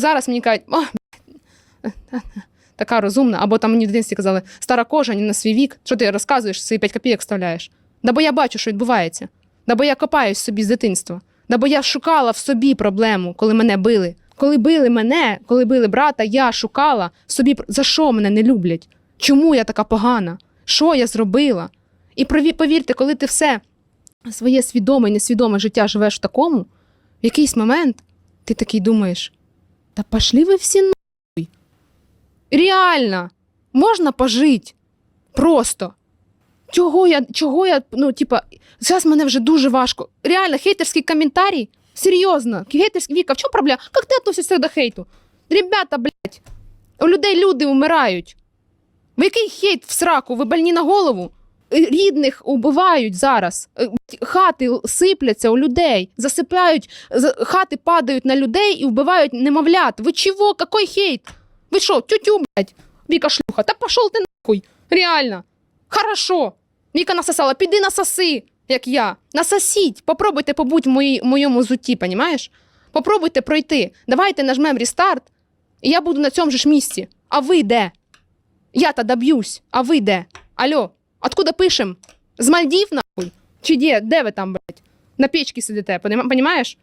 зараз мені кажуть, «Ох, така розумна, або там мені в дитинстві казали, стара кожа, не на свій вік. Що ти розказуєш, свої 5 копійок вставляєш? Да бо я бачу, що відбувається. Да бо я копаюсь собі з дитинства. Да бо я шукала в собі проблему, коли мене били. Коли били мене, коли били брата, я шукала собі за що мене не люблять? Чому я така погана? Що я зробила? І повірте, коли ти все своє свідоме і несвідоме життя живеш в такому, в якийсь момент ти такий думаєш: та пошли ви всі нахуй. Реально, можна пожити. Просто. Чого я, чого я, ну, типа, зараз мене вже дуже важко. Реально, хейтерський коментарій. Серйозно, хейтерський Віка, в чому проблема? Як ти относишся до хейту? Ребята, блядь, у людей люди вмирають. Ви який хейт в сраку? Ви больні на голову? Рідних убивають зараз. Е, Хати сипляться у людей, засипають, за- хати падають на людей і вбивають немовлят. Ви чого? Какой хейт? Ви що, тютю, блядь? Віка шлюха, та пошов ти нахуй. Реально. Хорошо. Віка насосала, піди насоси, як я. Насосіть. Попробуйте побудь в моїй, моєму зуті, понімаєш? Попробуйте пройти. Давайте нажмем рестарт, і я буду на цьому ж місці. А ви де? Я та доб'юсь. А ви де? Алло, откуда пишем? З Мальдів, нахуй? Чи де? Де ви там, блядь? На печці сидите, понімаєш?